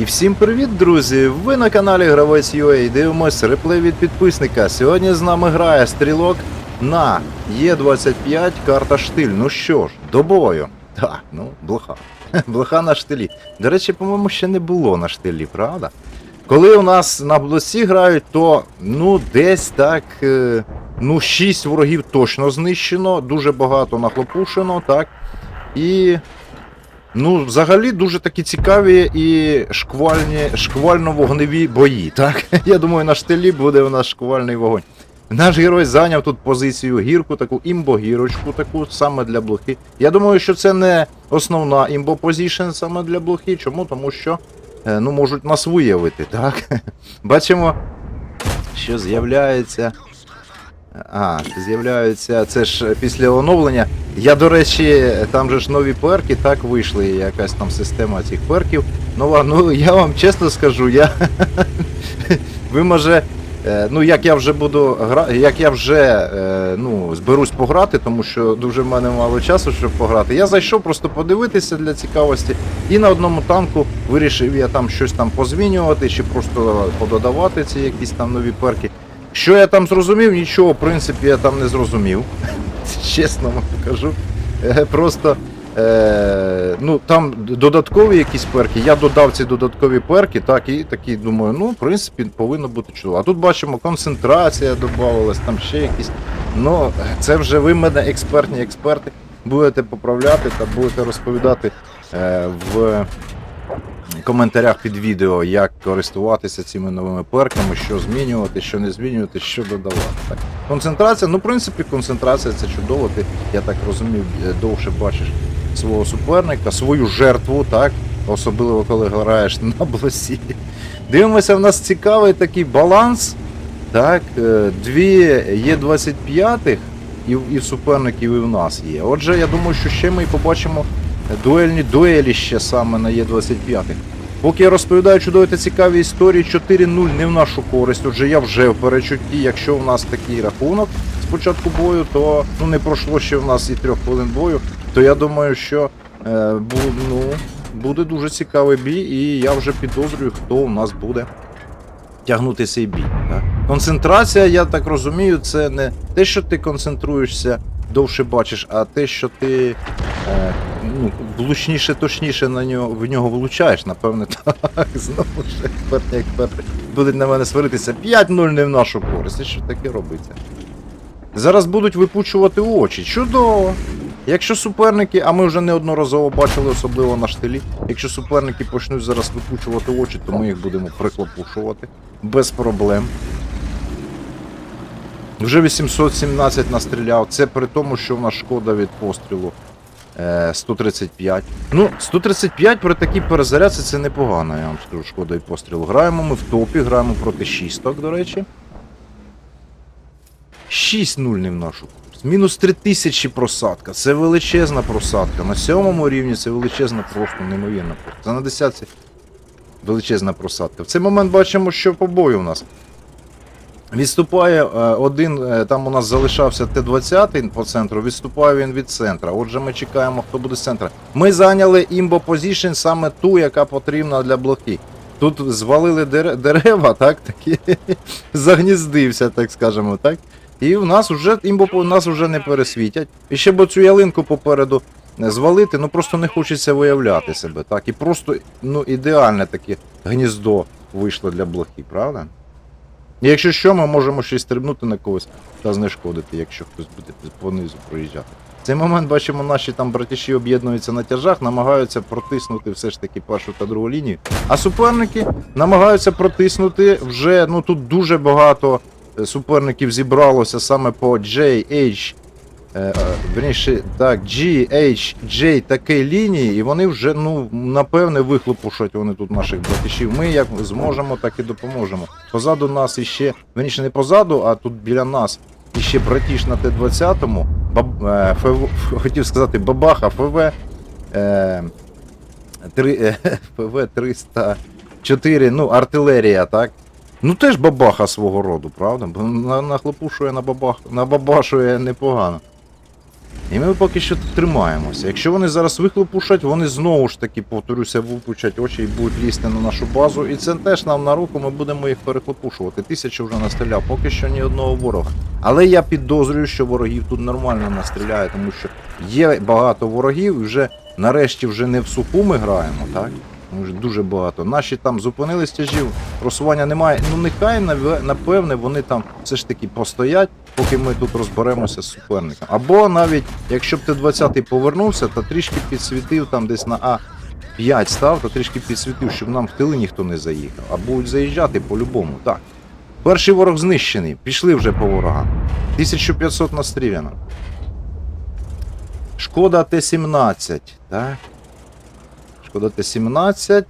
І всім привіт, друзі! Ви на каналі Гравець UA і дивимось реплей від підписника. Сьогодні з нами грає стрілок на Є25 карта штиль. Ну що ж, до бою. Так, ну, блоха. Блоха на штилі. До речі, по-моєму, ще не було на штилі, правда? Коли у нас на блоці грають, то ну десь так. е, Ну, 6 ворогів точно знищено, дуже багато нахлопушено, так. І Ну, взагалі дуже такі цікаві і шквальні, шквально-вогневі бої. Так? Я думаю, на штилі буде у нас шквальний вогонь. Наш герой зайняв тут позицію гірку, таку імбо-гірочку, таку саме для блохи. Я думаю, що це не основна імбо-позішн саме для блохи. Чому? Тому що е, ну, можуть нас виявити. Так? Бачимо, що з'являється. А, з'являються, це ж після оновлення. Я, до речі, там же ж нові перки, так вийшли, якась там система цих перків. Нова, ну я вам чесно скажу, я. Ви може. е, Ну, як я вже буду гра... як я вже е, ну, зберусь пограти, тому що дуже в мене мало часу, щоб пограти. Я зайшов просто подивитися для цікавості, і на одному танку вирішив я там щось там позмінювати, чи просто пододавати ці якісь там нові перки. Що я там зрозумів, нічого, в принципі, я там не зрозумів. Чесно вам кажу. Е, Просто е, ну, там додаткові якісь перки. Я додав ці додаткові перки, так, і такий думаю, ну, в принципі, повинно бути чудово. А тут бачимо, концентрація додавалась, там ще якісь. Ну, це вже ви мене експертні експерти. Будете поправляти та будете розповідати е, в коментарях під відео, як користуватися цими новими перками, що змінювати, що не змінювати, що додавати. Так. Концентрація, ну, в принципі, концентрація це чудово. Ти, я так розумію, е, довше бачиш свого суперника, свою жертву, так? Особливо коли граєш на блосі. Дивимося, в нас цікавий такий баланс. Так, е, дві є 25 і, і суперників, і в нас є. Отже, я думаю, що ще ми побачимо дуельні дуелі ще саме на Є25. Поки я розповідаю чудові та цікаві історії, 4-0 не в нашу користь. Отже, я вже в перечутті. Якщо у нас такий рахунок з початку бою, то ну не пройшло ще в нас і трьох хвилин бою, то я думаю, що е, бу, ну, буде дуже цікавий бій, і я вже підозрюю, хто у нас буде тягнути цей бій. Так? Концентрація, я так розумію, це не те, що ти концентруєшся, довше бачиш, а те, що ти е, ну, влучніше, точніше на нього, в нього влучаєш, напевне, так. Знову ж експерти будуть на мене сваритися. 5-0 не в нашу користь. І що таке робиться? Зараз будуть випучувати очі. Чудово! Якщо суперники, а ми вже неодноразово бачили, особливо на штилі, якщо суперники почнуть зараз випучувати очі, то ми їх будемо приклопушувати без проблем. Вже 817 настріляв. Це при тому, що в нас шкода від пострілу 135. Ну, 135 при такій перезарядці це непогано, я вам скажу, шкода від пострілу. Граємо ми в топі, граємо проти шісток, до речі. 6-0 не в нашу курс. Мінус 3000 просадка. Це величезна просадка. На сьомому рівні це величезна, просто неймовірна просадка. Це на 10 величезна просадка. В цей момент бачимо, що по бою у нас. Відступає е, один, е, там у нас залишався Т-20 по центру, відступає він від центра. Отже, ми чекаємо, хто буде з центра. Ми зайняли імбо позішн саме ту, яка потрібна для блоки. Тут звалили дерева, так, такі загніздився, так скажемо, так. І в нас вже імбо нас вже не пересвітять. І ще б цю ялинку попереду звалити, ну просто не хочеться виявляти себе, так. І просто ну, ідеальне таке гніздо вийшло для блоки, правда? Якщо що, ми можемо й стрибнути на когось та знешкодити, якщо хтось буде понизу проїжджати. В цей момент бачимо, наші там братіші об'єднуються на тяжах, намагаються протиснути все ж таки першу та другу лінію. А суперники намагаються протиснути вже, ну тут дуже багато е, суперників зібралося саме по JH. Е, е, Верніше, так, GHJ такій лінії, і вони вже, ну, напевне, вихлопушать вони тут наших братішів. Ми як зможемо, так і допоможемо. Позаду нас іще, верніше не позаду, а тут біля нас іще братіш на Т-20, баб, е, ФВ, хотів сказати бабаха, ФВ. Е, три, е, ФВ 304, ну, артилерія, так? Ну теж бабаха свого роду, правда? Нахлопушує на бабах, на бабашує непогано. І ми поки що тримаємося. Якщо вони зараз вихлопушать, вони знову ж таки, повторюся, випучать очі і будуть лізти на нашу базу. І це теж нам на руку, ми будемо їх перехлопушувати. Тисячу вже настріляв, поки що ні одного ворога. Але я підозрюю, що ворогів тут нормально настріляє, тому що є багато ворогів, і вже нарешті вже не в суху ми граємо, так? Тому дуже багато. Наші там зупинились тяжів, просування немає. Ну нехай напевне вони там все ж таки постоять, поки ми тут розберемося з суперником. Або навіть якщо б Т-20 повернувся, то трішки підсвітив там десь на А5 став, то трішки підсвітив, щоб нам в тили ніхто не заїхав. А будуть заїжджати по-любому. Так. Перший ворог знищений. Пішли вже по ворогам. 1500 настріляно. Шкода Т-17, так? Шкода Т-17.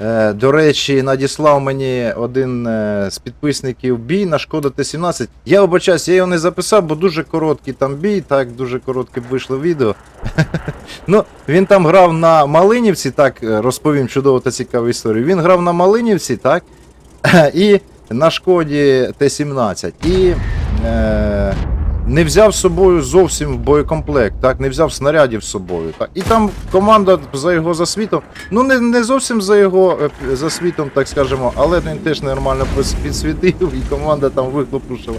Е, до речі, надіслав мені один е, з підписників бій на Шкода Т-17. Я вибачаюсь, я його не записав, бо дуже короткий там бій, так, дуже коротке вийшло відео. ну, він там грав на Малинівці, так, е, розповім чудову та цікаву історію. Він грав на Малинівці, так, і на Шкоді Т-17. І е, не взяв з собою зовсім боєкомплект, так, не взяв снарядів з собою. Так. І там команда за його засвітом, ну не, не зовсім за його е, засвітом, так скажемо, але він теж нормально підсвітив, і команда там вихлопушила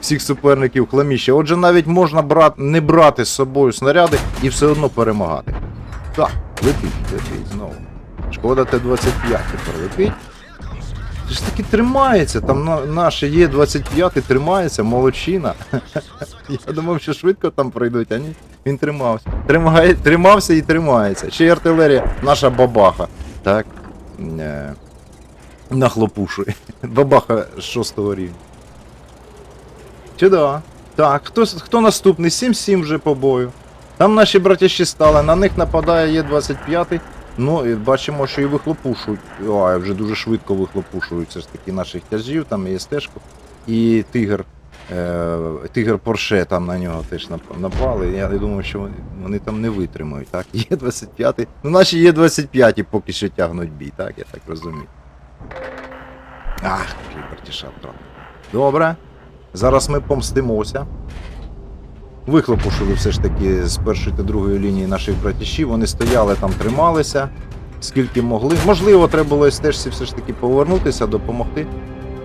всіх суперників хламіще. Отже, навіть можна брат, не брати з собою снаряди і все одно перемагати. Так, летить, летить знову. Шкода Т-25 тепер летить. Це ж таки тримається, там на, наше Є-25 тримається, молодчина. Я думав, що швидко там пройдуть, а ні. Він тримався. Тримає, тримався і тримається. Ще й артилерія, наша бабаха. Так. Е, нахлопушує. Бабаха з шостого рівня. Чудово. Так, хто, хто наступний? 7-7 вже по бою. Там наші братяші стали, на них нападає Є-25. Ну, і бачимо, що і вихлопушують. Ой, вже дуже швидко вихлопушують все ж таки наших тяжів, там і СТ-шку. І тигр. Е, тигр Порше там на нього теж напали. Я не думаю, що вони, вони там не витримають. Так, є 25 Ну, наші є 25 поки що тягнуть бій, так, я так розумію. Ах, вже братіша. Добре. Зараз ми помстимося. Вихлопушили все ж таки з першої та другої лінії наших братішів. Вони стояли там, трималися, скільки могли. Можливо, треба було стежці все ж таки повернутися, допомогти.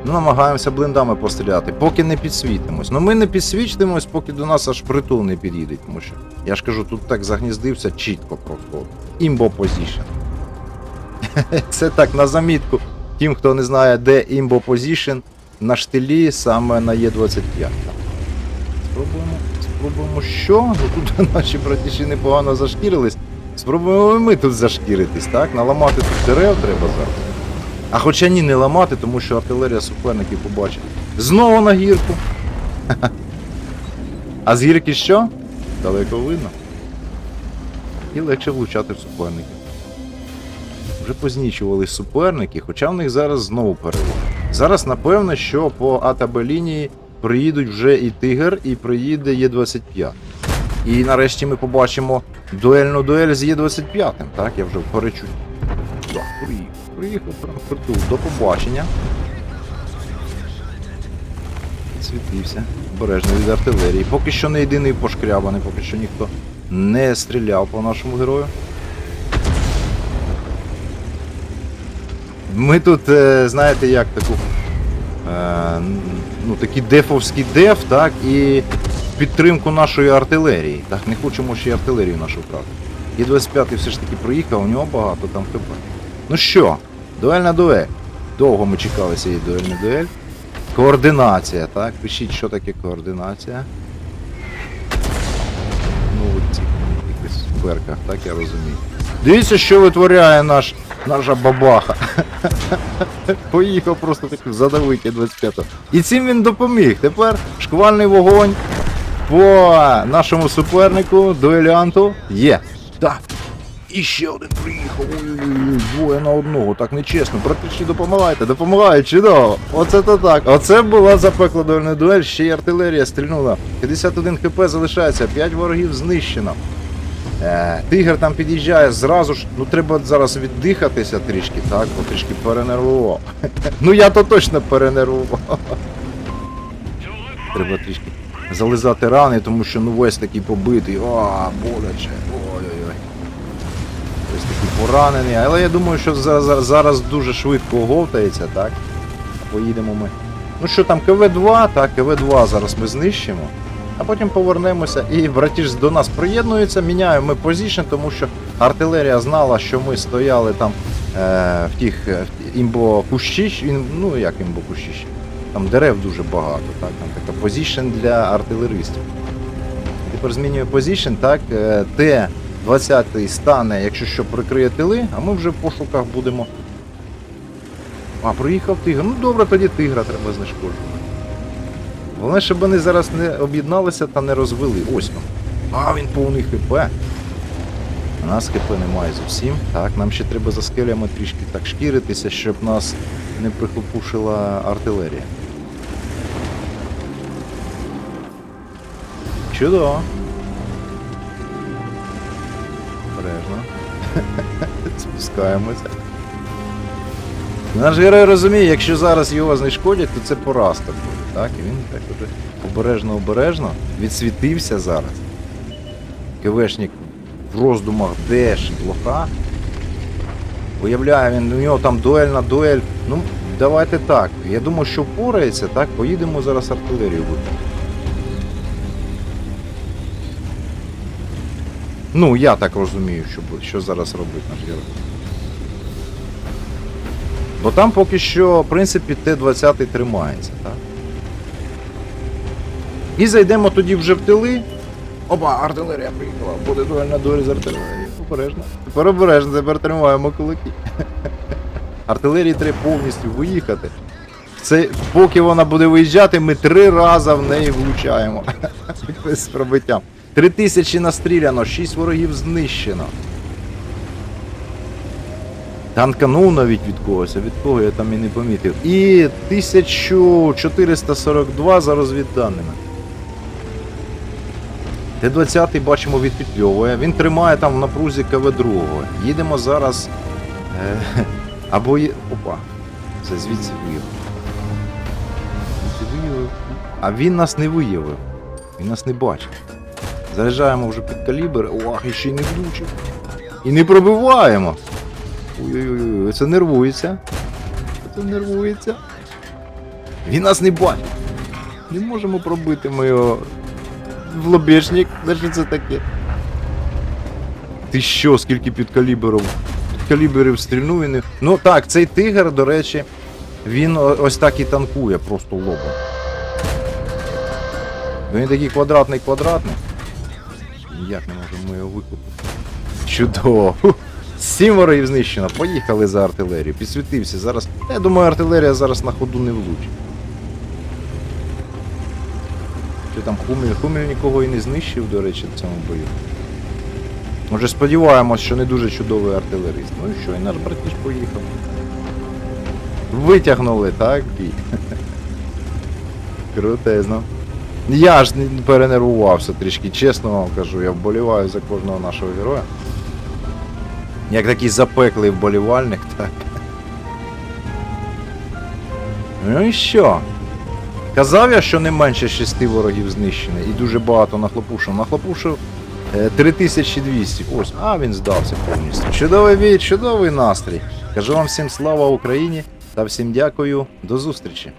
Ну, намагаємося блиндами постріляти, поки не підсвітимось. Ну ми не підсвітимось, поки до нас аж притул не підійде, тому що я ж кажу, тут так загніздився чітко просто. Імбо позішн. Це так на замітку. Тим, хто не знає, де імбо позішн, на штилі саме на Є25. Спробуємо, спробуємо що? Ну тут наші братіші непогано зашкірились. Спробуємо ми тут зашкіритись, так? Наламати тут дерев треба зараз. А хоча ні, не ламати, тому що артилерія суперників побачить. Знову на гірку. А з гірки що? Далеко видно. І легше влучати в суперників. Вже познічувались суперники, хоча в них зараз знову перевага. Зараз, напевно, що по А та Б лінії приїдуть вже і Тигр, і приїде Є25. І нарешті ми побачимо дуельну дуель з Є25. Так, я вже вперечу. Приїхав, приїхав прям притул. До побачення. Світився. Обережно від артилерії. Поки що не єдиний пошкрябаний, поки що ніхто не стріляв по нашому герою. Ми тут, е, знаєте, як таку. Е, ну, такий дефовський деф, так, і підтримку нашої артилерії. Так, не хочемо ще й артилерію нашу втратити. І 25-й все ж таки приїхав, у нього багато там ХП. Ну що, дуельна дуель. Довго ми чекали цієї дуельної дуель. Координація, так? Пишіть, що таке координація. Ну, от ці якихось перках, так я розумію. Дивіться, що витворяє наш, наша бабаха. Поїхав просто так задавити 25-го. І цим він допоміг. Тепер шквальний вогонь по нашому супернику, дуелянту є. Так. І ще один приїхав. Ой-ой-ой, двоє на одного. Так нечесно. Братичі, допомагайте, допомагають, чудово. Оце то так. Оце була запекла дуельна дуель, ще й артилерія стрільнула. 51 хп залишається, 5 ворогів знищено. Е, Тигр там під'їжджає зразу ж. Ну треба зараз віддихатися трішки, так, бо трішки перенервував. ну я то точно перенервував. треба трішки зализати рани, тому що ну весь такий побитий. О, боляче. Ой-ой-ой. Ось такий поранений. Але я думаю, що за- за- зараз дуже швидко оговтається, так? Поїдемо ми. Ну що там, КВ-2, так, КВ-2 зараз ми знищимо. А потім повернемося і братіж до нас приєднується, міняємо ми позішн, тому що артилерія знала, що ми стояли там е, в тих е, імбо кущищ, ну як імбо кущищ, там дерев дуже багато, так, там така позішн для артилеристів. Тепер змінює позішн, так, е, Т-20 стане, якщо що, прикриє тили, а ми вже в пошуках будемо. А, проїхав тигр. Ну добре, тоді тигра треба знешкоджувати. Головне, щоб вони зараз не об'єдналися та не розвели. Ось він. А, він повний ХП. У нас ХП немає зовсім. Так, нам ще треба за скелями трішки так шкіритися, щоб нас не прихлопушила артилерія. Чудово. Обережно. Спускаємося. Наш герой розуміє, якщо зараз його знешкодять, то це поразка буде, так? І він так уже обережно-обережно відсвітився зараз. КВшник в роздумах де ж блока. Уявляє, він у нього там дуель на дуель. Ну, давайте так. Я думаю, що впорається, так, поїдемо зараз артилерію випити. Ну, я так розумію, що, що зараз робить наш герой. Бо там поки що, в принципі, Т-20 тримається, так? І зайдемо тоді вже в тили. Опа, артилерія приїхала. Буде дуель на дуель з артилерією. Обережно. Тепер обережно, тепер тримаємо кулаки. Артилерії треба повністю виїхати. Це, поки вона буде виїжджати, ми три рази в неї влучаємо. З пробиттям. Три тисячі настріляно, шість ворогів знищено. Танканув навіть від когось, а від кого я там і не помітив. І 1442 за розвідданими. Т-20 бачимо відпетльовує. Він тримає там в напрузі КВ-2. Їдемо зараз. Е, або є. Опа. Це звідси виявив. А він нас не виявив. Він нас не бачив. Заряджаємо вже під калібр. Ох, і ще й не влучив. І не пробиваємо. Ой-ой-ой, це нервується. Це нервується. Він нас не бачить. Не можемо пробити ми його в лобешник. Де що це таке? Ти що, скільки під підкаліберів? Підкаліберів стрільнув і не. Ну так, цей тигр, до речі, він ось так і танкує просто лобом. Він такий квадратний квадратний. Ніяк не можемо його викупити. Чудово. Сім ворогів знищено. Поїхали за артилерію. Підсвітився зараз. Я думаю, артилерія зараз на ходу не влучить. Що там Хуміль? Хуміль нікого і не знищив, до речі, в цьому бою. Може сподіваємось, що не дуже чудовий артилерист. Ну і що, і наш братіж поїхав. Витягнули, так? бій? Крутезно. Я ж перенервувався трішки, чесно вам кажу, я вболіваю за кожного нашого героя. Як такий запеклий вболівальник, так. Ну і що? Казав я, що не менше шести ворогів знищено і дуже багато нахлопушив. Нахлопушив е, 3200. Ось, а він здався повністю. Чудовий бій, чудовий настрій. Кажу вам всім слава Україні та всім дякую. До зустрічі.